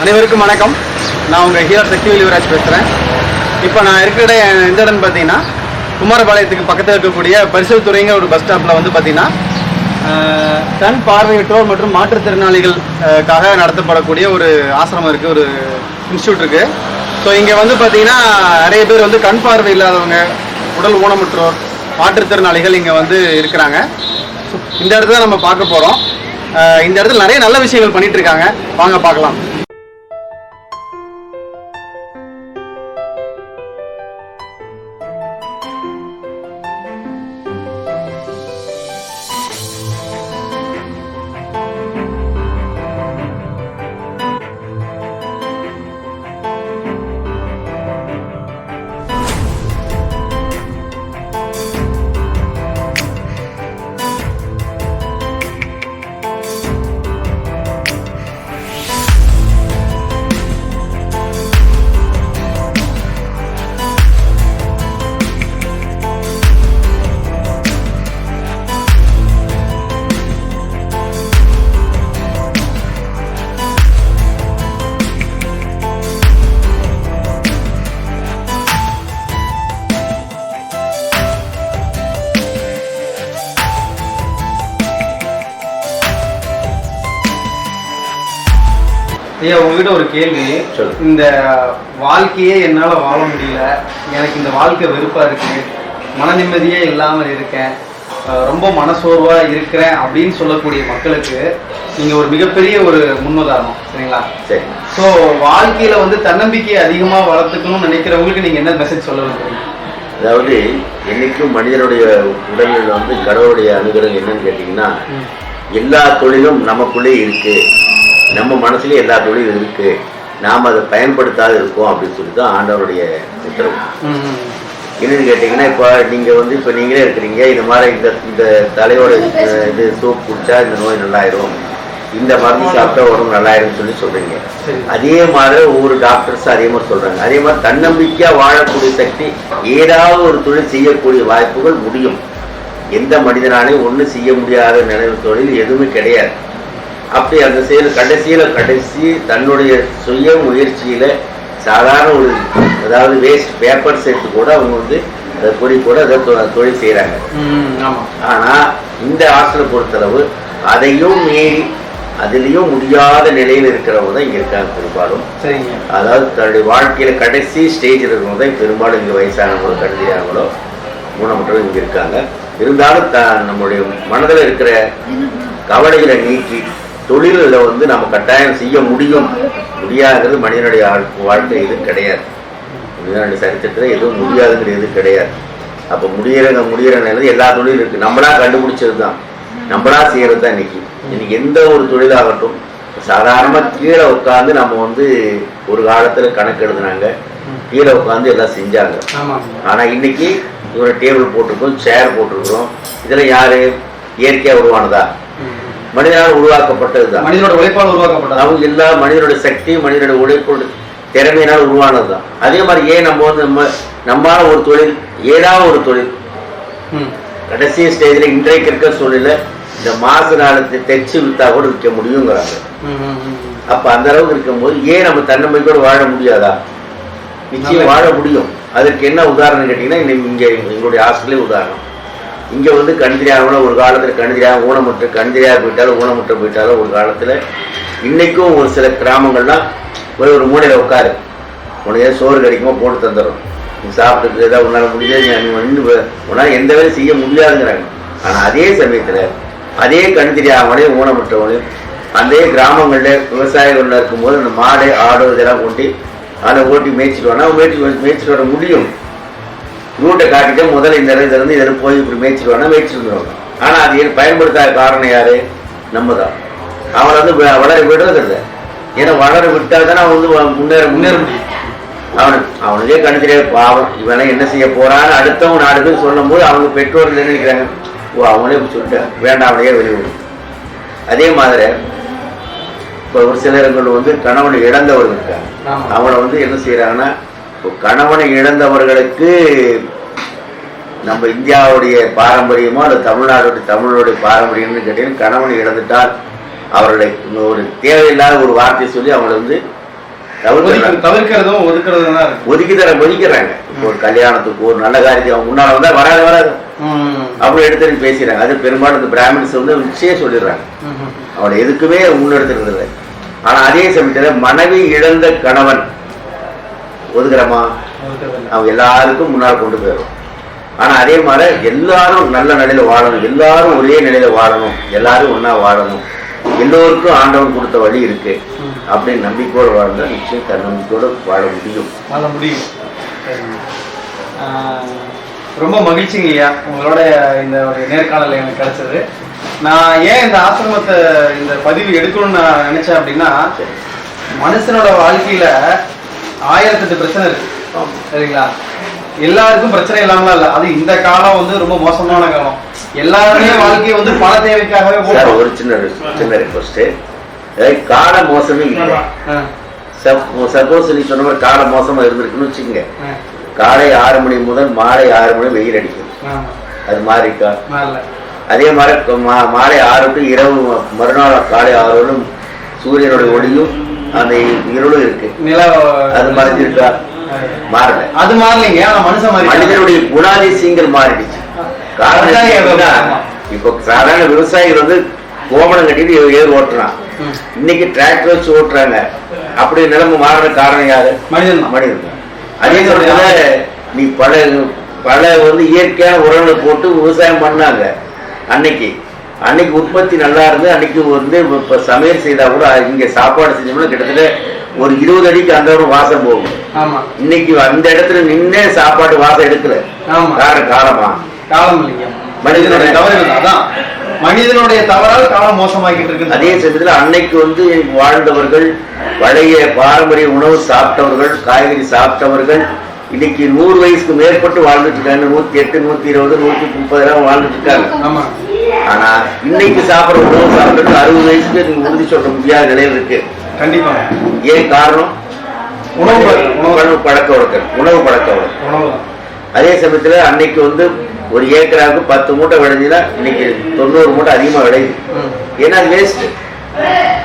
அனைவருக்கும் வணக்கம். நான் உங்கள் ஹீரோ சக்தி வெளிவராஜ் பேசுகிறேன் இப்போ நான் இருக்கிற இடம் எந்த இடம்னு பார்த்தீங்கன்னா குமாரபாளையத்துக்கு பக்கத்தில் இருக்கக்கூடிய பரிசல் துறைங்க ஒரு பஸ் ஸ்டாப்பில் வந்து பார்த்தீங்கன்னா ஆஹ், கண் பார்வையற்றோர் மற்றும் மாற்றுத்திறனாளிகளுக்காக நடத்தப்படக்கூடிய ஒரு ஆசிரமம் இருக்குது ஒரு இன்ஸ்டியூட் இருக்குது ஸோ இங்கே வந்து பார்த்தீங்கன்னா நிறைய பேர் வந்து கண் பார்வை இல்லாதவங்க உடல் ஊனமுற்றோர் மாற்றுத்திறனாளிகள் இங்கே வந்து இருக்கிறாங்க. ஸோ இந்த இடத்துல நம்ம பார்க்க போகிறோம் இந்த இடத்துல நிறைய நல்ல விஷயங்கள் பண்ணிட்டு இருக்காங்க. வாங்க பார்க்கலாம். ஐயா உங்ககிட்ட ஒரு கேள்வி. இந்த வாழ்க்கையே என்னால வாழ முடியல. எனக்கு இந்த வாழ்க்கை வெறுப்பா இருக்கு. மன நிம்மதியே இல்லாமல் இருக்கேன். ரொம்ப மனசோர்வா இருக்கிறேன் அப்படின்னு சொல்லக்கூடிய மக்களுக்கு நீங்க ஒரு மிகப்பெரிய ஒரு முன்னுதாரணம் சரிங்களா? சரி. ஸோ வாழ்க்கையில வந்து தன்னம்பிக்கையை அதிகமா வளர்த்துக்கணும்னு நினைக்கிறவங்களுக்கு நீங்க என்ன மெசேஜ் சொல்ல விரும்புறீங்க? அதாவது என்னைக்கும் மனிதனுடைய உடலில் வந்து கடவுளுடைய அனுகிரகம் என்னன்னு கேட்டிங்கன்னா எல்லா தொழிலும் நமக்குள்ளே இருக்கு. நம்ம மனசுலயே எல்லா தொழிலும் இருக்கு. நாம் அதை பயன்படுத்தாது இருக்கோம் அப்படின்னு சொல்லி தான் ஆண்டவருடைய உத்தரவு. என்னன்னு கேட்டிங்கன்னா இப்போ நீங்கள் வந்து இப்போ நீங்களே இருக்கிறீங்க. இந்த மாதிரி இந்த இந்த தலையோட இது சோப் குடிச்சா இந்த நோய் நல்லாயிரும். இந்த மருந்து சாப்பிட்டா உடம்பு நல்லாயிரும் சொல்லி சொல்றீங்க. அதே மாதிரி ஒவ்வொரு டாக்டர்ஸ் அதே மாதிரி சொல்றாங்க. அதே மாதிரி தன்னம்பிக்கையா வாழக்கூடிய சக்தி ஏதாவது ஒரு தொழில் செய்யக்கூடிய வாய்ப்புகள் முடியும். எந்த மனிதனாலையும் ஒண்ணு செய்ய முடியாத நினைவு தொழில் எதுவுமே கிடையாது. அப்படி அந்த செயல் கடைசியில கடைசி தன்னுடைய சுய முயற்சியில சாதாரண ஒரு அதாவது வேஸ்ட் பேப்பர்ஸ் எடுத்து கூட அவங்க வந்து அதை பொறி கூட அதை தொழில் செய்றாங்க. ம் ஆமா. ஆனா இந்த ஹாஸ்டலை பொறுத்தளவு அதையும் மீறி அதுலயும் முடியாத நிலையில் இருக்கிறவங்க தான் இங்க இருக்காங்க பெரும்பாலும். அதாவது தன்னுடைய வாழ்க்கையில கடைசி ஸ்டேஜில் இருக்கிறவங்க தான் பெரும்பாலும் இங்க வயசானவங்களோ கருதியாங்களோ ஊனமுற்றவங்க இங்க இருக்காங்க. இருந்தாலும் த நம்முடைய மனதில் இருக்கிற கவலைகளை நீக்கி தொழிலில் வந்து நம்ம கட்டாயம் செய்ய முடியும். முடியாதது மனிதனுடைய வாழ்க்கை இது கிடையாது. மனிதனுடைய சரித்திரத்தில் எதுவும் முடியாதுங்கிறது எது கிடையாது. அப்போ முடியற முடியற நிலை எல்லா தொழிலும் இருக்கு. நம்மளா கண்டுபிடிச்சது தான் நம்மளா செய்யறது தான் இன்னைக்கு. இன்னைக்கு எந்த ஒரு தொழிலாகட்டும் சாதாரணமா கீழே உட்காந்து நம்ம வந்து ஒரு காலத்துல கணக்கு எழுதுனாங்க. கீழே உட்காந்து எல்லாம் செஞ்சாங்க. ஆமாங்க. ஆனா இன்னைக்கு ஒரு டேபிள் போட்டிருக்கோம் சேர் போட்டிருக்கிறோம். இதுல யாரு? இயற்கையா உருவானதா? மனிதனால் உருவாக்கப்பட்டதுதான். மனிதனோட உழைப்பால் உருவாக்கப்பட்டது. அவங்க எல்லா மனிதனோட சக்தி மனிதனோட உழைப்போட திறமையினால் உருவானது தான் அதே மாதிரி ஏன் நம்ம வந்து நம்ம நம்மால ஒரு தொழில் ஏதாவது ஒரு தொழில் கடைசி ஸ்டேஜில் இன்றைக்கு இருக்க சூழ்நிலை இந்த மாச நாளத்தை தைச்சு வித்தா கூட விற்க முடியுங்கிறாங்க. அப்ப அந்த அளவுக்கு இருக்கும்போது ஏன் நம்ம தன்னம்பிக்கையோட வாழ முடியாதா? நிச்சயம் வாழ முடியும். அதற்கு என்ன உதாரணம் கேட்டீங்கன்னா இங்க எங்களுடைய ஹாஸ்டலே உதாரணம். இங்க வந்து கண்திரியாமல ஒரு காலத்துல கண்திரியாக ஊனமுற்று கண்திரியாக போயிட்டாலும் ஊனமுற்று போயிட்டாலும் ஒரு காலத்துல இன்னைக்கும் ஒரு சில கிராமங்கள்லாம் போய் ஒரு மூலையில உட்காரு. உனக்கு ஏதாவது சோறு கிடைக்குமோ போட்டு தந்துடும் நீ சாப்பிட்டு ஏதாவது உன்னால முடியாது நீ உன்னால எந்த வேலையும் செய்ய முடியாதுங்கிறாங்க. ஆனா அதே சமயத்துல அதே கண் தெரியாமலே ஊனமுற்றவனையும் அதே கிராமங்களில் விவசாயிகள் இருக்கும்போது அந்த மாடு ஆடு இதெல்லாம் ஓட்டி அதை ஓட்டி மேய்ச்சிட்டு வேணா மேய்ச்சி மேய்ச்சிட்டு வர முடியும். ரூட்டை காட்டிட்டு முதல்ல இந்த இடத்துல இருந்து இதில் போய் இப்படி மேய்ச்சிட்டு வரணும் மேய்ச்சிட்டு வந்துடுவாங்க ஆனா அது பயன்படுத்தாத காரணம் யாரு? நம்ம தான் அவனை வந்து வளர விடுறது இல்லை. ஏன்னா வளர விட்டால் தானே அவன் வந்து முன்னேற முன்னேற முடியும். அவனுக்கு அவனுக்கே கண்ணு தெரியாது. பாவம். இவனை என்ன செய்ய போறான்னு அடுத்தவங்க நாலு பேர் சொல்லும் போது அவங்க பெற்றோர்கள் என்ன நினைக்கிறாங்க? ஓ இப்படி சொல்லிட்டேன் வேண்டாம் அவனையே வெளியே அதே மாதிரி இப்போ ஒரு சிலர்கள் வந்து கணவனை இழந்தவர்கள் இருக்காங்க. அவனை வந்து என்ன செய்யறாங்கன்னா கணவனை இழந்தவர்களுக்கு நம்ம இந்தியாவுடைய பாரம்பரியமோ அல்லது தமிழ்நாடுடைய தமிழருடைய பாரம்பரியம்னு கேட்டீங்கன்னா கணவனை இழந்துட்டால் அவர்களை ஒரு தேவையில்லாத ஒரு வார்த்தையை சொல்லி அவங்களை வந்து. தவிர்க்கிறதும் ஒதுக்குறதும் ஒதுக்கி தர ஒதுக்கிறாங்க ஒரு கல்யாணத்துக்கு ஒரு நல்ல காரியத்துக்கு அவங்க முன்னால வந்தா வராது வராது. அப்படி எடுத்து பேசுறாங்க அது பெரும்பாலும் இந்த பிராமின்ஸ் வந்து நிச்சயம் சொல்லிடுறாங்க. அவனை எதுக்குமே முன்னெடுத்துருந்தது ஆனா அதே சமயத்துல மனைவி இழந்த கணவன் ஒதுக்குறமா. அவன் எல்லாருக்கும் முன்னால் கொண்டு போயிடும். ஆனா அதே மாதிரி எல்லாரும் நல்ல நிலையில வாழணும். எல்லாரும் ஒரே நிலையில வாழணும். எல்லாரும் ஒண்ணா வாழணும். எல்லோருக்கும் ஆண்டவன் கொடுத்த வழி இருக்கு. அப்படின்னு நம்பிக்கையோடு வாழ்ந்தா நிச்சயம் தன்னம்பிக்கையோடு வாழ முடியும். வாழ முடியும். ரொம்ப மகிழ்ச்சிங்க ஐயா. உங்களோட இந்த ஒரு நேர்காணல் எனக்கு கிடைச்சது. நான் ஏன் இந்த ஆசிரமத்தை இந்த பதிவு எடுக்கணும்னு நான் நினைச்சேன் அப்படின்னா மனுஷனோட வாழ்க்கையில ஆயிரத்தெட்டு பிரச்சனை இருக்கு. சரிங்களா? எல்லாருக்கும் பிரச்சனை இல்லாமலாம் இல்ல. அது இந்த காலம் வந்து ரொம்ப மோசமான காலம். எல்லாருமே வாழ்க்கையை வந்து பண தேவைக்காகவே. ஒரு சின்ன சின்ன ரிக்வஸ்ட் கால மோசமே இல்லை சப்போஸ் நீ சொன்ன மாதிரி கால மோசமா இருந்திருக்குன்னு வச்சுக்கோங்க. காலை ஆறு மணி முதல் மாலை ஆறு மணி வெயில் அடிக்கும். அது நல்ல. அதே மாதிரி மாலை ஆறு டு இரவு மறுநாள் காலை ஆறு சூரியனுடைய ஒளியும் அந்த இருளும் இருக்கு. நில அது மாதிரி இருக்கா மாறல. அது மாறலைங்க ஆனா மனுஷன் மாறி மனிதனுடைய குணாதிசயங்கள் மாறிடுச்சு. காரணம். இப்போ சாதாரண விவசாயிகள் வந்து கோமணம் கட்டிட்டு ஏர் ஓட்டுறான். இன்னைக்கு டிராக்டர் வச்சு ஓட்டுறாங்க. அப்படி நிலைமை மாறின காரணம் யாரு? மனிதன் தான். மனிதன் அதே சமயத்துல நீ பல பல வந்து இயற்கையான உரங்களை போட்டு விவசாயம் பண்ணாங்க. அன்னைக்கு அன்னைக்கு உற்பத்தி நல்லா இருந்து அன்னைக்கு வந்து இப்ப சமையல் செய்தா கூட இங்க சாப்பாடு செஞ்சோம்னா கிட்டத்தட்ட ஒரு இருபது அடிக்கு அந்த ஒரு வாசம் போகும். ஆமா. இன்னைக்கு அந்த இடத்துல நின்னே சாப்பாடு வாசம் எடுக்கல. காரணம் காலமா? காலம் மனிதனுடைய. அதான். மனிதனுடைய தவறால் காலம் மோசமாக்கிட்டு இருக்கு அதே சமயத்துல அன்னைக்கு வந்து வாழ்ந்தவர்கள் பழைய பாரம்பரிய உணவு சாப்பிட்டவர்கள் காய்கறி சாப்பிட்டவர்கள் இன்னைக்கு நூறு வயசுக்கு மேற்பட்டு வாழ்ந்துட்டு இருக்காங்க நூத்தி எட்டு நூத்தி இருபது நூத்தி முப்பது எல்லாம் வாழ்ந்துட்டு இருக்காங்க ஆனா இன்னைக்கு சாப்பிடுற உணவு சாப்பிட்டு அறுபது வயசுக்கு நீங்க உறுதி சொல்ல முடியாத நிலையில் இருக்கு. கண்டிப்பா. ஏன் காரணம்? உணவு பழக்கம், உணவு பழக்க வழக்கம். உணவு பழக்க வழக்கம். அதே சமயத்துல அன்னைக்கு வந்து ஒரு ஏக்கராவுக்கு பத்து மூட்டை விளைஞ்சுன்னா இன்னைக்கு தொண்ணூறு மூட்டை அதிகமா விளையுது. ஏன்னா வேஸ்ட்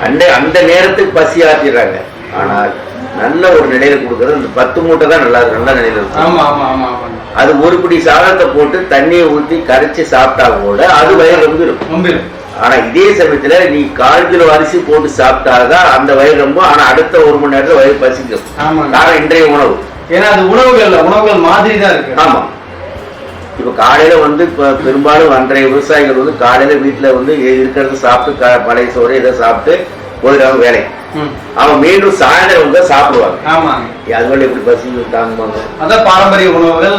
அந்த அந்த நேரத்துக்கு பசி ஆத்திடுறாங்க. ஆனால் நல்ல ஒரு நிலையில கொடுக்கறது. அந்த பத்து மூட்டை தான் நல்லா நல்ல நிலையில இருக்கும். ஆமா ஆமா ஆமா ஆமா. அது ஒரு பிடி சாதத்தை போட்டு தண்ணியை ஊற்றி கரைச்சி சாப்பிட்டா கூட அது வயிறு ரொம்ப இருக்கும் ஆனா இதே சமயத்துல நீ கால் கிலோ அரிசி போட்டு சாப்பிட்டாதான் அந்த வயிறு ரொம்ப ஆனா அடுத்த ஒரு மணி நேரத்துல வயிறு பசிக்கும். காரணம் இன்றைய உணவு. ஏன்னா அது உணவுகள் உணவுகள் மாதிரி தான் இருக்கு. ஆமா. இப்ப காலையில வந்து இப்ப பெரும்பாலும் அன்றைய விவசாயிகள் வந்து காலையில வீட்டுல வந்து இருக்கிறத சாப்பிட்டு பழைய சோறு இதை சாப்பிட்டு போயிடுவாங்க வேலைக்கு ம். அவன் மீண்டும் சாயந்தரம் வந்து சாப்பிடுவாங்க. அதுகள் எப்படி பசி தாங்குவாங்க? அதான் பாரம்பரிய உணவுகள்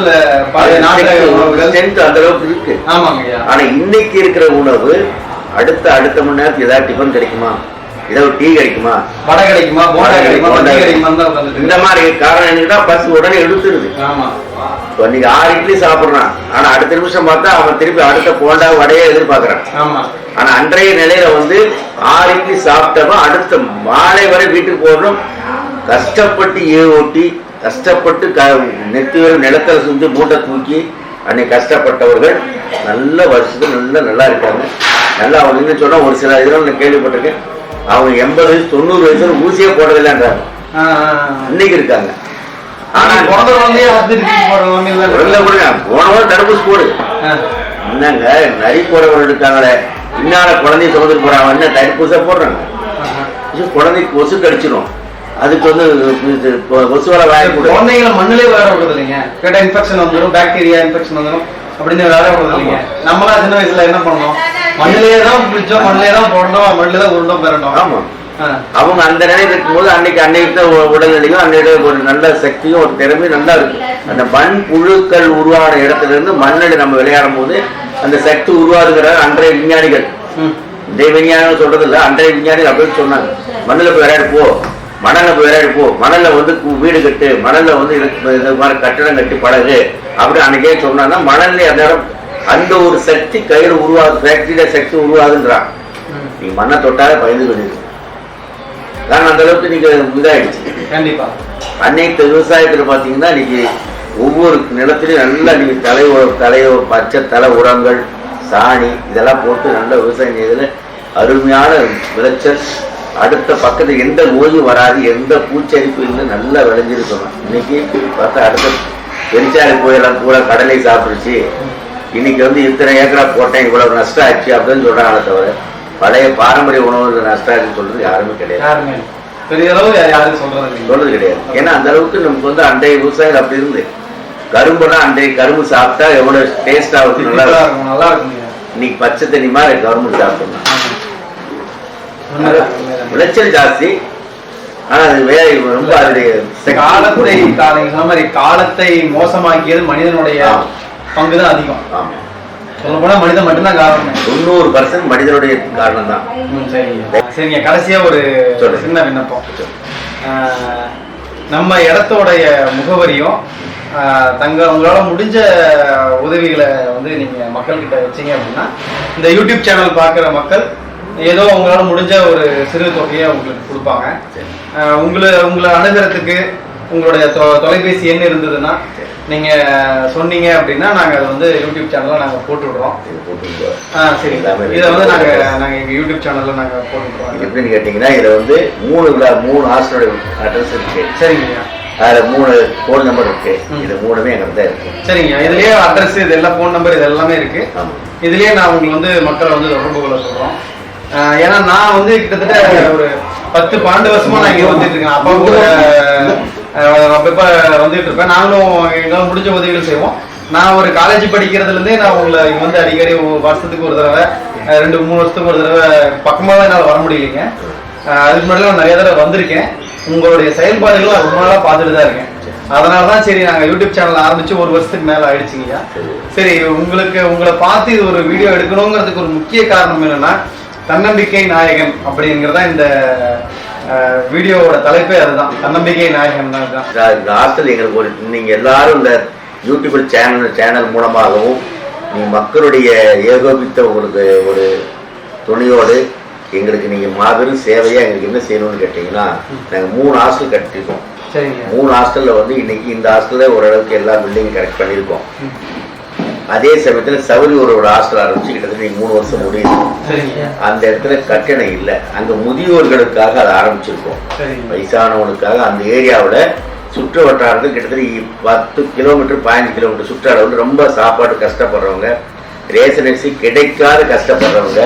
உணவுகள். ஸ்ட்ரென்த் அந்த அளவுக்கு இருக்கு. ஆனா இன்னைக்கு இருக்கிற உணவு அடுத்த அடுத்த மணி நேரத்துக்கு ஏதாவது டிஃபன் கிடைக்குமா? ஏதாவது டீ கிடைக்குமா? வடை கிடைக்குமா? போண்டா கிடைக்குமா? இந்த மாதிரி காரணம் என்னன்னா பசி உடனே எடுத்துருது. ஆமா. இப்போ இன்னைக்கு ஆறு இட்லி சாப்பிடுறான் ஆனா அடுத்த நிமிஷம் பார்த்தா அவன் திருப்பி அடுத்த போண்டா வடையே எதிர்பார்க்கறான். ஆனா அன்றைய நிலையில வந்து ஆறு இட்லி சாப்பிட்டவன் அடுத்த மாலை வரை வீட்டுக்கு போகணும். கஷ்டப்பட்டு ஏ ஓட்டி கஷ்டப்பட்டு க நெத்தி வரை நிலத்துல சுந்தி மூட்டை தூக்கி அன்னைக்கு கஷ்டப்பட்டவர்கள் நல்ல வருஷத்துக்கு நல்லா நல்லா இருக்காங்க. நல்லா அவங்க என்ன சொன்னா ஒரு சில இதெல்லாம் நான் கேள்விப்பட்டிருக்கேன். அவங்க எண்பது வயசு தொண்ணூறு வயசுல ஊசியே ஆ. இன்னைக்கு இருக்காங்க. ஆனா பிறந்த குழந்தையே அதிர்ச்சி போடுற நிலைமையில தடுப்பூசி போடு. என்னங்க நரி போறவர்கள் இருக்காங்களே. இன்னால குழந்தைய சுமந்துட்டு போறாங்க. என்ன தடுப்பூசா போடுறாங்க. குழந்தைக்கு கொசு கடிச்சிடும் அதுக்கு வந்து இது கொசுவால வாயக்கூடாது குழந்தைங்களை மண்ணிலே விளையாட விடுறது இல்லைங்க கேட்டா இன்ஃபெக்ஷன் வந்துடும் பாக்டீரியா இன்ஃபெக்ஷன் வந்துடும் அப்படின்னு விளையாட விடுறது இல்லைங்க நம்மளா சின்ன வயசுல என்ன பண்ணோம்? மண்ணிலே தான் குளிச்சோம் மண்ணிலே தான் போடணும் மண்ணிலே தான் உருண்டோம் பிறண்டோம் ஆமா. அவங்க அந்த நிலையில் இருக்கும்போது அன்னைக்கு அன்னைக்கு உடல்நிலையும் அன்னைக்கு ஒரு நல்ல சக்தியும் ஒரு திறமையும் நல்லா இருக்கு. அந்த மண் புழுக்கள் உருவான இடத்துல இருந்து மண்ணில் நம்ம விளையாடும் போது அந்த சக்தி உருவாதுங்கிற அன்றைய விஞ்ஞானிகள். இன்றைய விஞ்ஞானம் சொல்றது இல்ல அன்றைய விஞ்ஞானிகள் அப்படின்னு சொன்னாங்க. மண்ணில் போய் விளையாடு போ. மணல்ல போய் விளையாடு போ. மணல்ல வந்து வீடு கட்டு. மணல்ல வந்து இது இது மாதிரி கட்டடம் கட்டி பழகு. அப்படி அன்னைக்கே சொன்னாங்கன்னா மணல்ல அந்த இடம் அந்த ஒரு சக்தி கையில் உருவாது ஃபேக்டரியில சக்தி உருவாதுன்றான். நீ மண்ணை தொட்டாலே பயந்து கொண்டிருக்கு காரணம் அந்த அளவுக்கு நீங்க இதாயிடுச்சு. கண்டிப்பா. அன்னைக்கு விவசாயத்துல பாத்தீங்கன்னா இன்னைக்கு ஒவ்வொரு நிலத்திலையும் நல்லா நீங்க தலை தலையோ பச்சை தலை உரங்கள் சாணி இதெல்லாம் போட்டு நல்ல விவசாயம் செய்யறதுல அருமையான விளைச்சல். அடுத்த பக்கத்துல எந்த நோயும் வராது எந்த பூச்சரிப்பு இல்லை நல்லா விளைஞ்சிருக்கணும். இன்னைக்கு பார்த்தா அடுத்த பெருச்சாலை கோயிலாம் பூரா கடலை சாப்பிடுச்சு. இன்னைக்கு வந்து இத்தனை ஏக்கரா போட்டேன் இவ்வளவு நஷ்டம் ஆச்சு அப்படின்னு சொல்றாங்களே தவிர பழைய பாரம்பரிய உணவு நஷ்டம் சொல்றது யாருமே கிடையாது. பெரிய அளவு யாரும் சொல்றது சொல்றது கிடையாது. ஏன்னா அந்த அளவுக்கு நமக்கு வந்து அன்றைய விவசாயம் அப்படி இருந்து கரும்புனா அன்றைய கரும்பு சாப்பிட்டா எவ்வளவு டேஸ்டா வந்து நல்லா இருக்கும். இருக்கும் நல்லா இருக்குங்க. இன்னைக்கு பச்சை தண்ணி மாதிரி கரும்பு சாப்பிடணும். விளைச்சல் ஜாஸ்தி. ஆனா அது வேற ரொம்ப அதனுடைய காலத்தை மாதிரி காலத்தை மோசமாக்கியது மனிதனுடைய ஆமா. பங்கு தான் அதிகம். ஆமா. சொல்ல போனா மனிதன் மட்டும்தான் காரணம். தொண்ணூறு பர்சன்ட் மனிதனுடைய காரணம் தான் சரிங்க சரிங்க கடைசியா ஒரு. சின்ன விண்ணப்பம். நம்ம இடத்தோடைய முகவரியும் தங்க உங்களால முடிஞ்ச உதவிகளை வந்து நீங்க மக்கள்கிட்ட வச்சீங்க அப்படின்னா இந்த யூடியூப் சேனல் பார்க்குற மக்கள் ஏதோ உங்களால முடிஞ்ச ஒரு சிறு தொகையை உங்களுக்கு கொடுப்பாங்க. உங்களை உங்களை அணுகிறதுக்கு உங்களுடைய தொ- தொலைபேசி எண் இருந்ததுன்னா நீங்க சொன்னீங்க அப்படின்னா நாங்க அதை வந்து யூடியூப் சேனல்ல நாங்க போட்டு விடுறோம். ஆ சரி. இதை வந்து நாங்க நாங்க எங்க யூடியூப் சேனல்ல நாங்க போட்டு விடுறோம் இது எப்படின்னு கேட்டீங்கன்னா இதுல வந்து மூணு விழா- மூணு ஹாஸ்டலுடைய அட்ரஸ் இருக்கு. சரிங்க அதுல மூணு ஃபோன் நம்பர் இருக்கு. இது மூணுமே எங்கிட்ட தான் இருக்கு. சரிங்க இதுலயே அட்ரஸ் இது எல்லாம் ஃபோன் நம்பர் இது எல்லாமே இருக்கு இதுலயே நான் உங்களுக்கு வந்து மக்களை வந்து தொடர்பு கொள்ள சொல்றோம். ஆஹ் ஏன்னா நான் வந்து கிட்டத்தட்ட ஒரு பத்து பன்னெண்டு வருஷமா நான் இங்க வந்துட்டு இருக்கேன். அப்பா கூட அப்பப்ப வந்துட்டு இருப்பேன் நாங்களும் எங்களால் முடிஞ்ச உதவிகள் செய்வோம். நான் ஒரு காலேஜ் படிக்கிறதுலேருந்தே நான் உங்களை இங்கே வந்து அடிக்கடி வருஷத்துக்கு ஒரு தடவை ரெண்டு மூணு வருஷத்துக்கு ஒரு தடவை பக்கமாக என்னால் வர முடியலைங்க. அதுக்கு முன்னாடி நான் நிறைய தடவை வந்திருக்கேன். உங்களுடைய செயல்பாடுகளும் ரொம்ப நாளாக பார்த்துட்டு தான் இருக்கேன். அதனால தான் சரி நாங்கள் யூடியூப் சேனல் ஆரம்பித்து ஒரு வருஷத்துக்கு மேலே ஆயிடுச்சுங்கய்யா சரி. உங்களுக்கு உங்களை பார்த்து இது ஒரு வீடியோ எடுக்கணுங்கிறதுக்கு ஒரு முக்கிய காரணம் என்னன்னா தன்னம்பிக்கை நாயகன் அப்படிங்கிறதா இந்த வீடியோவோட தலைப்பே அதுதான். தன்னம்பிக்கை நாயகன் தான் ஹாஸ்டல் எங்களுக்கு ஒரு நீங்க எல்லாரும் இந்த யூடியூப் சேனல் சேனல் மூலமாகவும் நீ மக்களுடைய ஏகோபித்த உங்களுக்கு ஒரு துணியோடு எங்களுக்கு நீங்க மாபெரும் சேவையா எங்களுக்கு என்ன செய்யணும்னு கேட்டீங்கன்னா நாங்க மூணு ஹாஸ்டல் கட்டிருக்கோம் மூணு ஹாஸ்டல்ல வந்து இன்னைக்கு இந்த ஹாஸ்டல்ல ஓரளவுக்கு எல்லா பில்டிங் கரெக்ட் பண்ணியிருக்கோம். அதே சமயத்துல சவுரி ஒரு ஒரு ஹாஸ்டல் ஆரம்பிச்சு கிட்டத்தட்ட மூணு வருஷம் முடியுது. அந்த இடத்துல கட்டணம் இல்லை. அங்க முதியோர்களுக்காக அதை ஆரம்பிச்சிருக்கோம். வயசானவனுக்காக அந்த ஏரியாவில் சுற்று வட்டாரத்தில் கிட்டத்தட்ட பத்து கிலோமீட்டர் பதினஞ்சு கிலோமீட்டர் சுற்றளவில் ரொம்ப சாப்பாடு கஷ்டப்படுறவங்க ரேஷன் அரிசி கிடைக்காத கஷ்டப்படுறவங்க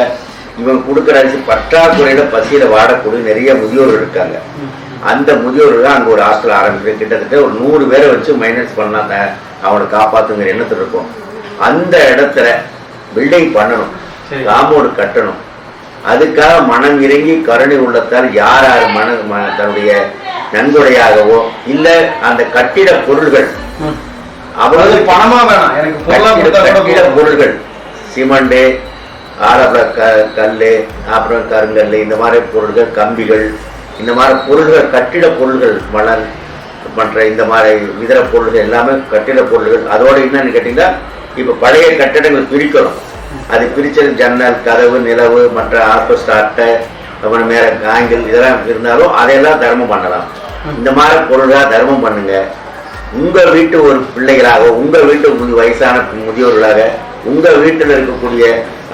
இவங்க கொடுக்குற அரிசி பற்றாக்குறையில பசியில வாடக்கூடிய நிறைய முதியோர்கள் இருக்காங்க. அந்த முதியோர்கள் அங்கே ஒரு ஹாஸ்டல் ஆரம்பிச்சு கிட்டத்தட்ட ஒரு நூறு பேரை வச்சு மைனஸ் பண்ணலாம் த- அவனை காப்பாத்துங்கிற எண்ணத்தில் இருக்கும். அந்த இடத்துல பில்டிங் பண்ணணும். காம்பவுண்டு கட்டணும் அதுக்காக மனம் இறங்கி கருணை உள்ளத்தால் யார் யார் மன தன்னுடைய நன்கொடையாகவோ இல்ல அந்த கட்டிட பொருள்கள். அவ்வளவு பணமா வேணாம் எனக்கு கட்டிட. பொருள்கள் சிமெண்ட் ஆரம்ப க கல் அப்புறம் கருங்கல் இந்த மாதிரி பொருள்கள் கம்பிகள் இந்த மாதிரி பொருள்கள் கட்டிட பொருள்கள் மணல் மற்ற இந்த மாதிரி இதர பொருள்கள் எல்லாமே கட்டிட பொருள்கள் அதோட என்னன்னு கேட்டீங்கன்னா இப்ப பழைய கட்டடங்கள் பிரிக்கணும். அது பிரிச்சது ஜன்னல் கதவு நிலவு மற்ற ஆஸ்பஸ்ட் அட்டை அப்புறம் மேல காய்கள் இதெல்லாம் இருந்தாலும் அதையெல்லாம் தர்மம் பண்ணலாம். இந்த மாதிரி பொருள்களாக தர்மம் பண்ணுங்க. உங்க வீட்டு ஒரு பிள்ளைகளாக உங்க வீட்டு வயசான முதியோர்களாக உங்க வீட்டில் இருக்கக்கூடிய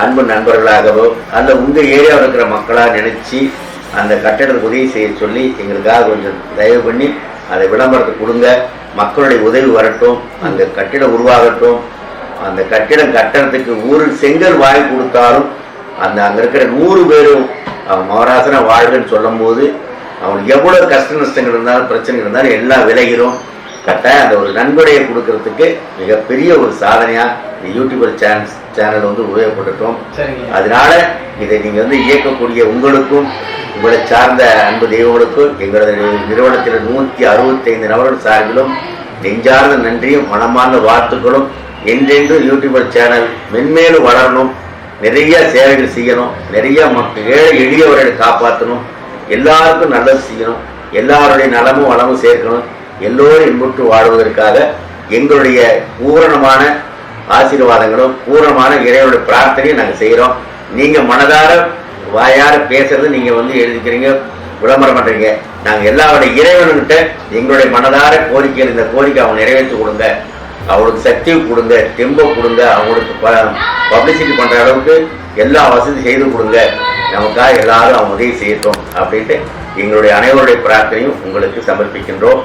அன்பு நண்பர்களாகவோ அல்ல உங்க ஏரியாவில் இருக்கிற மக்களா நினைச்சு அந்த கட்டடத்துக்கு உதவி செய்ய சொல்லி எங்களுக்காக கொஞ்சம் தயவு பண்ணி அதை விளம்பரத்தை கொடுங்க. மக்களுடைய உதவி வரட்டும். அந்த கட்டிடம் உருவாகட்டும். அந்த கட்டிடம் கட்டணத்துக்கு ஊரு செங்கல் வாங்கி கொடுத்தாலும் அந்த அங்க இருக்கிற நூறு பேரும் அவன் மகராசன வாழ்கன்னு சொல்லும்போது அவனுக்கு எவ்வளவு கஷ்ட நஷ்டங்கள் இருந்தாலும் பிரச்சனைகள் இருந்தாலும் எல்லாம் விலகிறோம். கட்டாயம் அந்த ஒரு நன்கொடையை கொடுக்கறதுக்கு மிகப்பெரிய ஒரு சாதனையா இந்த யூடியூபர் சேனல் சேனல் வந்து உபயோகப்பட்டுட்டோம். அதனால இதை நீங்க வந்து இயக்கக்கூடிய உங்களுக்கும் உங்களை சார்ந்த அன்பு தெய்வங்களுக்கும் எங்களது நிறுவனத்தில் நூத்தி அறுபத்தைந்து நபர்கள் சார்பிலும் நெஞ்சார்ந்த நன்றியும் மனமார்ந்த வாழ்த்துக்களும் என்றென்றும் யூடியூபர் சேனல் மென்மேலும் வளரணும். நிறைய சேவைகள் செய்யணும். நிறைய மக்கள் ஏழை எளியவர்களை காப்பாற்றணும். எல்லாருக்கும் நல்லது செய்யணும். எல்லாருடைய நலமும் வளமும் சேர்க்கணும். எல்லோரும் இன்புற்று வாழ்வதற்காக எங்களுடைய பூரணமான ஆசீர்வாதங்களும் பூரணமான இறைவனுடைய பிரார்த்தனையும் நாங்கள் செய்கிறோம் நீங்கள் மனதார வாயார பேசுறது நீங்கள் வந்து எழுதிக்கிறீங்க விளம்பரம் பண்ணுறீங்க நாங்கள் எல்லாருடைய இறைவனுக்கிட்ட எங்களுடைய மனதார கோரிக்கைகள் இந்த கோரிக்கை அவங்க நிறைவேற்றி கொடுங்க. அவங்களுக்கு சக்தி கொடுங்க தெம்ப கொடுங்க அவங்களுக்கு பப்ளிசிட்டி பண்ணுற அளவுக்கு எல்லா வசதி செய்து கொடுங்க. நமக்காக எல்லாரும் அவங்க உதவி செய்யட்டும் அப்படின்ட்டு எங்களுடைய அனைவருடைய பிரார்த்தனையும் உங்களுக்கு சமர்ப்பிக்கின்றோம்.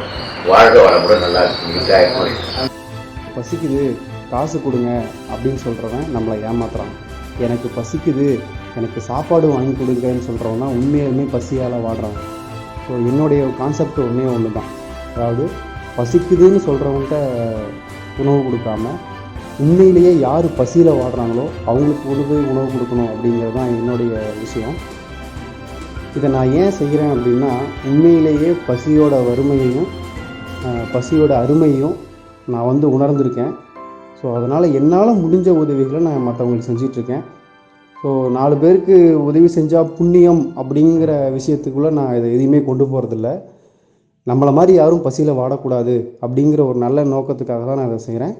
வாழ்க வளமுடன் நல்லா இருக்கீங்க. பசிக்குது காசு கொடுங்க அப்படின்னு சொல்கிறவன் நம்மளை ஏமாத்துறான். எனக்கு பசிக்குது எனக்கு சாப்பாடு வாங்கி கொடுங்கன்னு சொல்கிறவன் தான் பசியால் வாடுறான். ஸோ என்னுடைய கான்செப்ட் ஒன்றே ஒன்று தான் அதாவது பசிக்குதுன்னு சொல்கிறவன்கிட்ட உணவு கொடுக்காம உண்மையிலேயே யார் பசியில் வாடுறாங்களோ அவங்களுக்கு கொண்டு போய் உணவு கொடுக்கணும் அப்படிங்கிறது தான் என்னுடைய விஷயம். இதை நான் ஏன் செய்கிறேன் அப்படின்னா உண்மையிலேயே பசியோட வறுமையையும் பசியோட அருமையும் நான் வந்து உணர்ந்திருக்கேன். ஸோ அதனால் என்னால் முடிஞ்ச உதவிகளை நான் மற்றவங்களுக்கு செஞ்சிட்ருக்கேன். ஸோ நாலு பேருக்கு உதவி செஞ்சால் புண்ணியம் அப்படிங்கிற விஷயத்துக்குள்ளே நான் இதை எதையுமே கொண்டு போகிறதில்ல நம்மளை மாதிரி யாரும் பசியில் வாடக்கூடாது அப்படிங்கிற ஒரு நல்ல நோக்கத்துக்காக தான் நான் இதை செய்கிறேன்